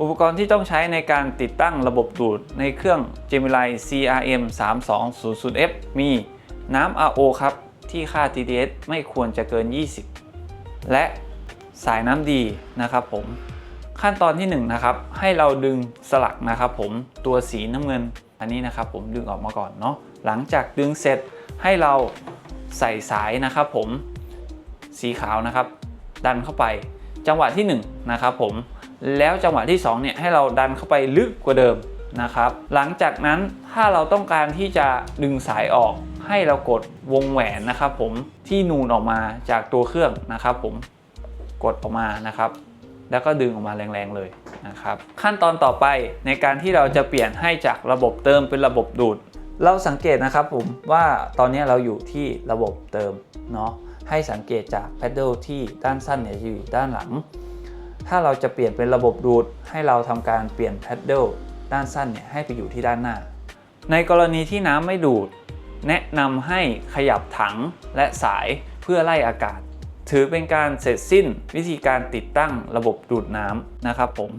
อุปกรณ์ที่ต้องใช้ในการติดตั้งระบบดูดในเครื่อง Gemini CRM 3200F มีน้ำ RO ครับ ที่ค่า TDS ไม่ควรจะเกิน 20 และสายน้ำดีนะครับผม ขั้นตอนที่1นงนะครับ ให้เราดึงสลักนะครับผมตัวสีน้ำเงิน อันนี้นะครับผมดึงออกมาก่อนเนาะหลังจากดึงเสร็จให้เราใส่สายนะครับผมสีขาวนะครับ ดันเข้าไปจังหวะที่ 1นงนะครับผม แล้วจังหวะที่ 2 เนี่ย ให้เราดันเข้าไปลึกกว่าเดิมนะครับ หลังจากนั้นถ้าเราต้องการที่จะดึงสายออก ให้เรากดวงแหวนนะครับผมที่นูนออกมาจากตัวเครื่องนะครับผมกดออกมานะครับ แล้วก็ดึงออกมาแรงๆเลยนะครับ ขั้นตอนต่อไปในการที่เราจะเปลี่ยนให้จากระบบเติมเป็นระบบดูด เราสังเกตนะครับผมว่าตอนนี้เราอยู่ที่ระบบเติมเนาะให้สังเกตจากแพดเดิลที่ด้านสั้นเนี่ยจะอยู่ด้านหลัง ถ้าเราจะเปลี่ยนเป็นระบบดูด ให้เราทำการเปลี่ยนแพดเดิลด้านสั้นเนี่ยให้ไปอยู่ที่ด้านหน้า ในกรณีที่น้ำไม่ดูด แนะนำให้ขยับถังและสายเพื่อไล่อากาศ ถือเป็นการเสร็จสิ้นวิธีการติดตั้งระบบดูดน้ำนะครับผม